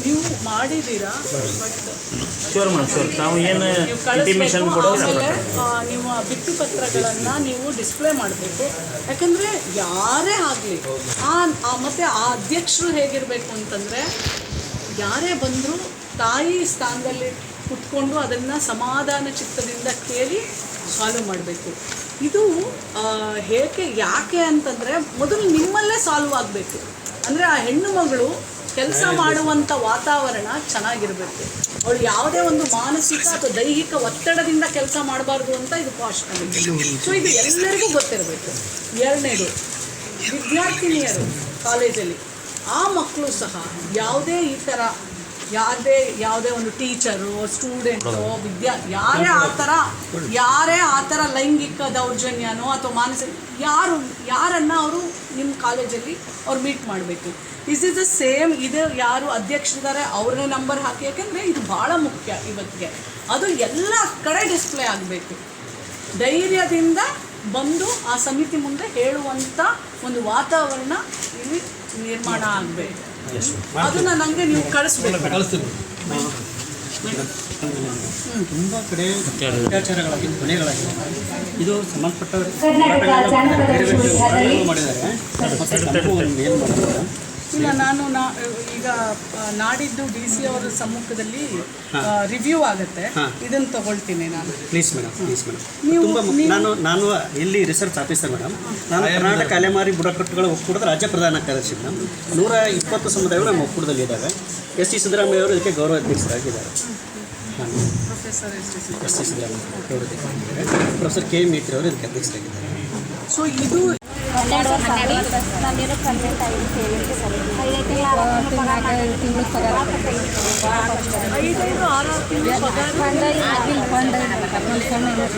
ನೀವು ಮಾಡಿದ್ದೀರಾ? But sure ನಾವು ಏನು ನೀವು ಇಂಟಿಮೇಷನ್ ಕೊಡ್ತೀವಿ ಆ, ನಿಮ್ಮ ಭಿತ್ತಿ ಪತ್ರಗಳನ್ನು ನೀವು ಡಿಸ್ಪ್ಲೇ ಮಾಡಬೇಕು. ಯಾಕಂದರೆ ಯಾರೇ ಆಗಲಿ ಆ ಆ ಮತ್ತೆ ಆ ಅಧ್ಯಕ್ಷರು ಹೇಗಿರಬೇಕು ಅಂತಂದರೆ ಯಾರೇ ಬಂದರೂ ತಾಯಿ ಸ್ಥಾನದಲ್ಲಿ ಕುತ್ಕೊಂಡು ಅದನ್ನು ಸಮಾಧಾನ ಚಿತ್ತದಿಂದ ಕೇಳಿ ಸಾಲ್ವ್ ಮಾಡಬೇಕು. ಇದು ಹೇಗೆ ಯಾಕೆ ಅಂತಂದರೆ ಮೊದಲು ನಿಮ್ಮಲ್ಲೇ ಸಾಲ್ವ್ ಆಗಬೇಕು. ಅಂದರೆ ಆ ಹೆಣ್ಣು ಮಗಳು ಕೆಲಸ ಮಾಡುವಂಥ ವಾತಾವರಣ ಚೆನ್ನಾಗಿರಬೇಕು. ಅವಳು ಯಾವುದೇ ಒಂದು ಮಾನಸಿಕ ಅಥವಾ ದೈಹಿಕ ಒತ್ತಡದಿಂದ ಕೆಲಸ ಮಾಡಬಾರ್ದು ಅಂತ ಇದು ಪಾಸ್ಟ್ ಸೊ ಇದು ಎಲ್ಲರಿಗೂ ಗೊತ್ತಿರಬೇಕು. ಎರಡನೇದು ವಿದ್ಯಾರ್ಥಿನಿಯರು ಕಾಲೇಜಲ್ಲಿ ಆ ಮಕ್ಕಳು ಸಹ ಯಾವುದೇ ಈ ಥರ ಯಾವುದೇ ಯಾವುದೇ ಒಂದು ಟೀಚರು ಸ್ಟೂಡೆಂಟು ವಿದ್ಯಾ ಯಾರೇ ಆ ಥರ ಯಾರೇ ಆ ಥರ ಲೈಂಗಿಕ ದೌರ್ಜನ್ಯನೋ ಅಥವಾ ಮಾನಸಿಕ ಯಾರು ಯಾರನ್ನು ಅವರು ನಿಮ್ಮ ಕಾಲೇಜಲ್ಲಿ ಅವ್ರು ಮೀಟ್ ಮಾಡಬೇಕು. ಇಸ್ ಇಸ್ ದ ಸೇಮ್ ಇದು ಯಾರು ಅಧ್ಯಕ್ಷರಿದ್ದಾರೆ ಅವ್ರನ್ನೇ ನಂಬರ್ ಹಾಕಿ. ಯಾಕೆಂದರೆ ಇದು ಭಾಳ ಮುಖ್ಯ ಇವತ್ತಿಗೆ. ಅದು ಎಲ್ಲ ಕಡೆ ಡಿಸ್ಪ್ಲೇ ಆಗಬೇಕು. ಧೈರ್ಯದಿಂದ ಬಂದು ಆ ಸಮಿತಿ ಮುಂದೆ ಹೇಳುವಂಥ ಒಂದು ವಾತಾವರಣ ಇಲ್ಲಿ ನಿರ್ಮಾಣ ಆಗಬೇಕು. ಅದನ್ನ ನನಗೆ ನೀವು ಕಳಿಸ್ಬೇಕು. ಕಳಿಸ್ತೀನಿ. ತುಂಬ ಕಡೆ ಅತ್ಯಾಚಾರಗಳಾಗಿ ಕೊನೆಗಳಾಗಿವೆ ಇದು ಸಂಬಂಧಪಟ್ಟ ಏನು ಮಾಡಿದ್ದಾರೆ. ಇಲ್ಲ ನಾನು ನಾ ಈಗ ನಾಡಿದ್ದು ಡಿ ಸಿ ಅವರ ಸಮ್ಮುಖದಲ್ಲಿ ರಿವ್ಯೂ ಆಗುತ್ತೆ. ಇದನ್ನ ತಗೊಳ್ತೀನಿ ನಾನು. ಪ್ಲೀಸ್ ಮೇಡಮ್ ಪ್ಲೀಸ್ ಮೇಡಮ್ ನೀವು- ತುಂಬ ನಾನು ನಾನು ಇಲ್ಲಿ ರಿಸರ್ಚ್ ಆಫೀಸರ್ ಮೇಡಮ್ ನಾನು ಕರ್ನಾಟಕ ಅಲೆಮಾರಿ ಬುಡಕಟ್ಟುಗಳ ಒಕ್ಕೂಟದ ರಾಜ್ಯ ಪ್ರಧಾನ ಕಾರ್ಯದರ್ಶಿ ಮೇಡಮ್ ನೂರ ಇಪ್ಪತ್ತು ಸಮುದಾಯಗಳು ನಮ್ಮ ಒಕ್ಕೂಟದಲ್ಲಿ ಇದ್ದಾವೆ ಎಸ್ ಸಿ ಸಿದ್ದರಾಮಯ್ಯ ಅವರು ಇದಕ್ಕೆ ಗೌರವ ಅಧ್ಯಕ್ಷರಾಗಿದ್ದಾರೆ. ಹಾಂ. Professor S T Siddaramaiah. Professor K Metri ಅವರು ಇದಕ್ಕೆ ಅಧ್ಯಕ್ಷರಾಗಿದ್ದಾರೆ. ಸೊ ಇದು ಹನ್ನೆರಡು ಕಂಪ್ಲೇಂಟ್ ತಿಂಗಳು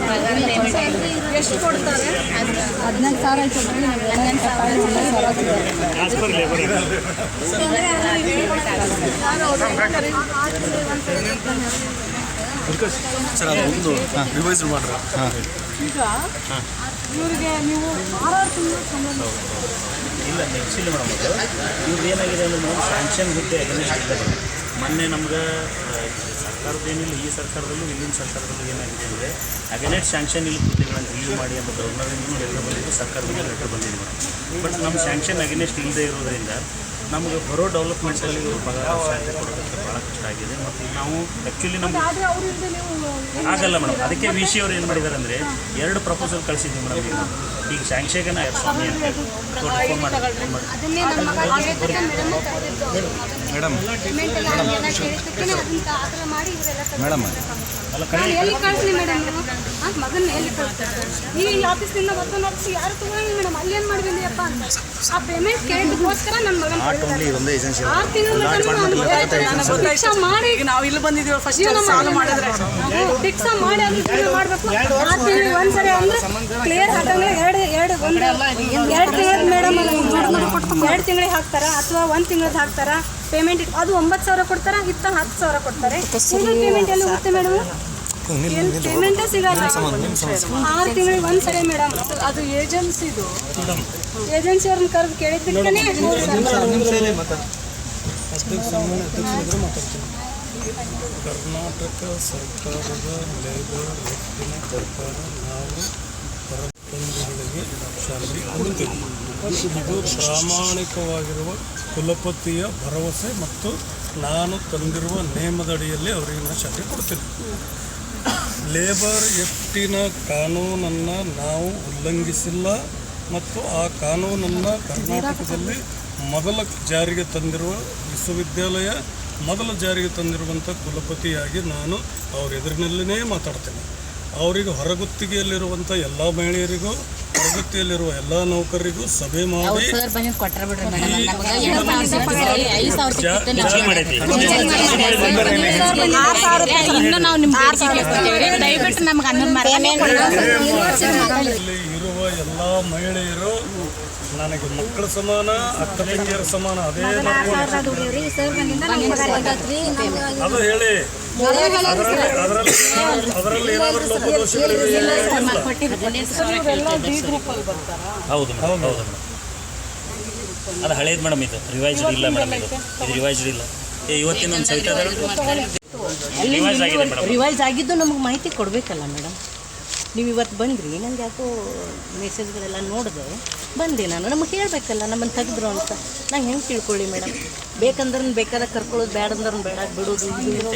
ಪಗಾರ ಎಷ್ಟು ಕೊಡ್ತಾರೆ ಹದಿನಾಲ್ಕು ಸಾವಿರ ಆಯ್ತು ಹದಿನಾಲ್ಕು ಸಾವಿರ ಅವ್ರನ್ನ ಸರ್ ಅದು ಒಂದು ರಿವೈಸ್ ಮಾಡ್ರಿ. ಈಗ ಇವರಿಗೆ ನೀವು ಸಂಬಂಧ ಇಲ್ಲ ಆ್ಯಕ್ಚುಲಿ ಮೇಡಮ್ ಅದು ಇವ್ರು ಏನಾಗಿದೆ ಅಂದ್ರೆ ನಾವು ಸ್ಯಾಂಕ್ಷನ್ ಹುದ್ದೆ ಅಗೇನೆಸ್ಟ್ ಇದೆ ಮೊನ್ನೆ ನಮ್ಗೆ ಸರ್ಕಾರದ ಏನಿಲ್ಲ, ಈ ಸರ್ಕಾರದಲ್ಲೂ ಇಲ್ಲಿನ ಸರ್ಕಾರದಲ್ಲೂ ಏನಾಗಿದೆ ಅಂದರೆ ಅಗೇನೆಸ್ಟ್ ಸ್ಯಾಂಕ್ಷನ್ ಇಲ್ಲಿ ಹುದ್ದೆಗಳನ್ನು ರಿಲೀವ್ ಮಾಡಿ ಅಂತ ಗವರ್ನರಿಂದಲೂ ಲೆಟರ್ ಬಂದಿದ್ದು ಸರ್ಕಾರದಿಂದ ಲೆಟರ್ ಬಂದಿದೆ ಮೇಡಮ್. ಬಟ್ ನಮ್ಮ ಸ್ಯಾಂಕ್ಷನ್ ಅಗೇನೆಸ್ಟ್ ಇಲ್ಲದೆ ಇರೋದ್ರಿಂದ ನಮಗೆ ಬರೋ ಡೆವಲಪ್ಮೆಂಟಲ್ಲಿ ಇವರು ಪಗಾರ ಶಾಂತಿ ಕೊಡೋದಕ್ಕೆ ಭಾಳ ಕಷ್ಟ ಆಗಿದೆ. ಮತ್ತು ನಾವು ಆ್ಯಕ್ಚುಲಿ ನಮ್ಮ ಆಗಲ್ಲ ಮೇಡಮ್ ಅದಕ್ಕೆ ವಿ ಸಿ ಅವ್ರು ಏನು ಮಾಡಿದ್ದಾರೆ ಅಂದರೆ ಎರಡು ಪ್ರಪೋಸಲ್ ಕಳಿಸಿದ್ವಿ ಮೇಡಮ್ ಈಗ. ಈಗ ಸ್ಯಾಂಕ್ಷನ್ ಸ್ವಾಮಿ ಅಂತ ಹೇಳಿ. ಫೋನ್ ಮಾಡಿ ಮೇಡಮ್ ಮೇಡಮ್ ಮೇಡಮ್ ನಾನು ಎಲ್ಲಿ ಆ ಮಗನ ಎಲ್ಲಿ ಕಳಿಸ್ತಾರೆ ಈಗ ಈ ಆಫೀಸ್ನಿಂದ ಮತ್ತೊಂದು ಆಫೀಸ್ ಯಾರು ತಗೊಂಡಿಲ್ಲ ಮೇಡಮ್ ಅಲ್ಲಿ ಏನು ಮಾಡಿದೀನಿಯಪ್ಪ ಅಂತ. ಆ ಪೇಮೆಂಟ್ ಕೇಳಿದ್ದಕ್ಕೋಸ್ಕರ ನನ್ನ ಮಗನ ಆರು ತಿಂಗಳು ಭಿಕ್ಷಾ ಮಾಡಿ ಈಗ ನಾವು ಇಲ್ಲಿ ಬಂದಿದ್ದೀವಿ ಫಸ್ಟ್ ಸಾಲ್ವ್ ಮಾಡಿದ್ರೆ ಭಿಕ್ಷಾ ಮಾಡಿ ಅದು ಮಾಡಬೇಕು. ಆರು ತಿಂಗಳು ಒಂದ್ಸರಿ ಅಂದ್ರೆ ಕ್ಲಿಯರ್ ಹಾಕಂಗಿಲ್ಲ ಎರಡು ಎರಡು ಒಂದು ಎರಡು ತಿಂಗಳ ಮೇಡಮ್ ಎರಡು ತಿಂಗಳಿಗೆ ಹಾಕ್ತಾರ ಅಥವಾ ಒಂದು ತಿಂಗಳದ್ದು ಹಾಕ್ತಾರ? ಪೇಮೆಂಟ್ ಅದು ಒಂಬತ್ತು ಸಾವಿರ ಕೊಡ್ತಾರ? ಇತ್ತ ಹತ್ತು ಸಾವಿರ ಕೊಡ್ತಾರೆ. ಪೇಮೆಂಟ್ ಎಲ್ಲಿ ಹೋಗುತ್ತೆ ಮೇಡಮ್? ಪೇಮೆಂಟೇ ಸಿಗಲ್ಲ. ಆರು ತಿಂಗಳಿಗೆ ಒಂದ್ಸರಿ ಮೇಡಮ್. ಅದು ಏಜೆನ್ಸಿದು. ಏಜೆನ್ಸಿ ಅವ್ರನ್ನ ಕರೆದು ಕೇಳಿದ್ದಕ್ಕೆ ಕರ್ನಾಟಕ ಸರ್ಕಾರದ ಲೇಬರ್ ರಫ್ತಿನ ಪ್ರಕಾರ ನಾವು ಹೊರತಂದುಗಳಿಗೆ ಶಾಲೆಗೆ ಕೊಡುತ್ತೇವೆ ಇದು ಪ್ರಾಮಾಣಿಕವಾಗಿರುವ ಕುಲಪತಿಯ ಭರವಸೆ ಮತ್ತು ನಾನು ತಂದಿರುವ ನೇಮದಡಿಯಲ್ಲಿ ಅವರಿಗೆ ನಾನು ಶಾಲೆ ಕೊಡ್ತೇನೆ ಲೇಬರ್ ಎಫ್ಟಿನ ಕಾನೂನನ್ನು ನಾವು ಉಲ್ಲಂಘಿಸಿಲ್ಲ ಮತ್ತು ಆ ಕಾನೂನನ್ನು ಕರ್ನಾಟಕದಲ್ಲಿ ಮೊದಲ ಜಾರಿಗೆ ತಂದಿರುವ ವಿಶ್ವವಿದ್ಯಾಲಯ, ಮೊದಲ ಜಾರಿಗೆ ತಂದಿರುವಂಥ ಕುಲಪತಿಯಾಗಿ ನಾನು ಅವ್ರ ಎದುರಿನಲ್ಲೇ ಮಾತಾಡ್ತೇನೆ. ಅವರಿಗೆ ಹೊರಗುತ್ತಿಗೆಯಲ್ಲಿರುವಂಥ ಎಲ್ಲ ಮಹಿಳೆಯರಿಗೂ ಹೊರಗುತ್ತಿಗೆಯಲ್ಲಿರುವ ಎಲ್ಲ ನೌಕರರಿಗೂ ಸಭೆ ಮಾಡಿ ದಯವಿಟ್ಟು ನಮ್ಗೆ ಎಲ್ಲ ಮಹಿಳೆಯರು ನನಗೆ ಮಕ್ಕಳ ಸಮಾನ ಅಕ್ಕ ತಂಗಿಯರ ಸಮಾನ ಅದೇ ಅದು ಹೇಳಿ. ಅದರಲ್ಲಿ ಅದರಲ್ಲಿ ಏನಾದರೂ ಹೌದು ಮೇಡಮ್ ಹೌದು. ಮೇಡಮ್. ಅದು ಹಳೇದು ಮೇಡಮ್ ಇದು. ರಿವೈಸ್ಡ್ ಇಲ್ಲ ಮೇಡಮ್ ಇದು. ಇದು ರಿವೈಸ್ಡ್ ಇಲ್ಲ. ಏ ಇವತ್ತಿನ ಒಂದು ಸವಿತಾ ರಿವೈಸ್ ಆಗಿದೆ ಮೇಡಮ್. ರಿವೈಸ್ ಆಗಿದ್ದು ನಮಗೆ ಮಾಹಿತಿ ಕೊಡಬೇಕಲ್ಲ ಮೇಡಮ್. ನೀವು ಇವತ್ತು ಬಂದ್ರಿ ನನಗೆ ಯಾಕೋ ಮೆಸೇಜ್ಗಳೆಲ್ಲ ನೋಡಿದೆ ಬಂದೆ ನಾನು. ನಮಗೆ ಹೇಳಬೇಕಲ್ಲ ನಮ್ಮನ್ನು ತೆಗೆದ್ರು ಅಂತ. ನಾನು ಹೆಂಗೆ ತಿಳ್ಕೊಳ್ಳಿ ಮೇಡಮ್? ಬೇಕಂದ್ರೆ ಬೇಕಾದ ಕರ್ಕೊಳ್ಳೋದು ಬೇಡ ಅಂದ್ರೆ ಬೇಡ ಬಿಡೋದು ಇದು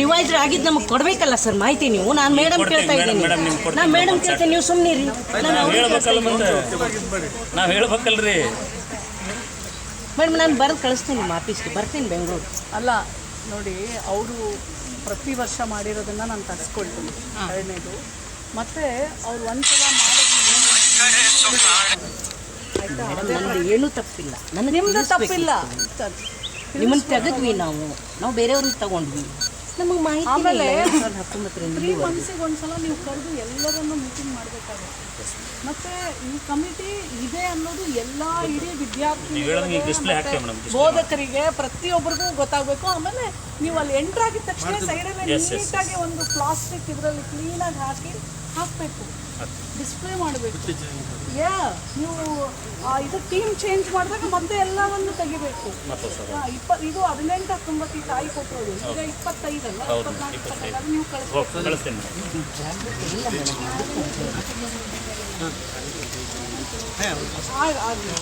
ರಿವೈಸ್ ಆಗಿದ್ದು ನಮಗೆ ಕೊಡಬೇಕಲ್ಲ ಸರ್ ಮಾಹಿತಿ ನೀವು. ನಾನು ಮೇಡಮ್ ಕೇಳ್ತಾ ಇದ್ದೀನಿ. ನಾನು ಮೇಡಮ್ ಕೇಳ್ತೇನೆ ನೀವು ಸುಮ್ಮನೆ ರೀ ನಾವು ಹೇಳ್ಬೇಕಲ್ರಿ. ಮೇಡಮ್ ನಾನು ಬರೆದು ಕಳಿಸ್ತೀನಿ ನಿಮ್ಮ ಆಫೀಸ್ಗೆ ಬರ್ತೀನಿ ಬೆಂಗಳೂರು. ಅಲ್ಲ ನೋಡಿ ಅವರು ಪ್ರತಿ ವರ್ಷ ಮಾಡಿರೋದನ್ನ ನಾನು ತರಿಸ್ಕೊಳ್ತೀನಿ. ಎರಡನೇದು. ಮತ್ತೆ ಅವ್ರು ಒಂದ್ಸಲ ಮಾಡೋದು ಏನೂ ತಪ್ಪಿಲ್ಲ. ನಿಮ್ಮದು ತಪ್ಪಿಲ್ಲ. ನಿಮ್ಮನ್ನು ತೆಗೆದ್ವಿ ನಾವು. ನಾವು ಬೇರೆಯವ್ರನ್ನ ತಗೊಂಡ್ವಿ. ನಮಗೆ ಮಾಹಿತಿ ಆಮೇಲೆ ತ್ರೀ ಮಂತ್ಸಿಗೆ ಒಂದ್ಸಲ ನೀವು ಕರೆದು ಎಲ್ಲರನ್ನು ಮೀಟಿಂಗ್ ಮಾಡಬೇಕಾಗುತ್ತೆ. ಮತ್ತೆ ಈ ಕಮಿಟಿ ಇದೆ ಅನ್ನೋದು ಎಲ್ಲ ಇಡೀ ವಿದ್ಯಾರ್ಥಿ ಬೋಧಕರಿಗೆ ಪ್ರತಿಯೊಬ್ಬರಿಗೂ ಗೊತ್ತಾಗಬೇಕು. ಆಮೇಲೆ ನೀವು ಅಲ್ಲಿ ಎಂಟ್ರ್ ಆಗಿದ ತಕ್ಷಣ ಸೈಡಲ್ಲಿ ನೀಟಾಗಿ ಒಂದು ಪ್ಲಾಸ್ಟಿಕ್ ಇದರಲ್ಲಿ ಕ್ಲೀನಾಗಿ ಹಾಕಿ ಹಾಕಬೇಕು. ಡಿಸ್ಪ್ಲೇ ಮಾಡಬೇಕು. ಯಾ ನೀವು ಇದು ಟೀಮ್ ಚೇಂಜ್ ಮಾಡಿದಾಗ ಮತ್ತೆ ಎಲ್ಲವನ್ನು ತೆಗಿಬೇಕು. ಇಪ್ಪ ಇದು ಹದಿನೆಂಟು ಹತ್ತೊಂಬತ್ತು ತಾಯಿ ಕೊಟ್ಟರು ಈಗ ಇಪ್ಪತ್ತೈದಲ್ಲ ಇಪ್ಪತ್ನಾಲ್ಕು ಇಪ್ಪತ್ತೈದು. ಅದು ನೀವು ಕಳಿಸ್ಬೇಕು. ಆಗ್ಲಿ.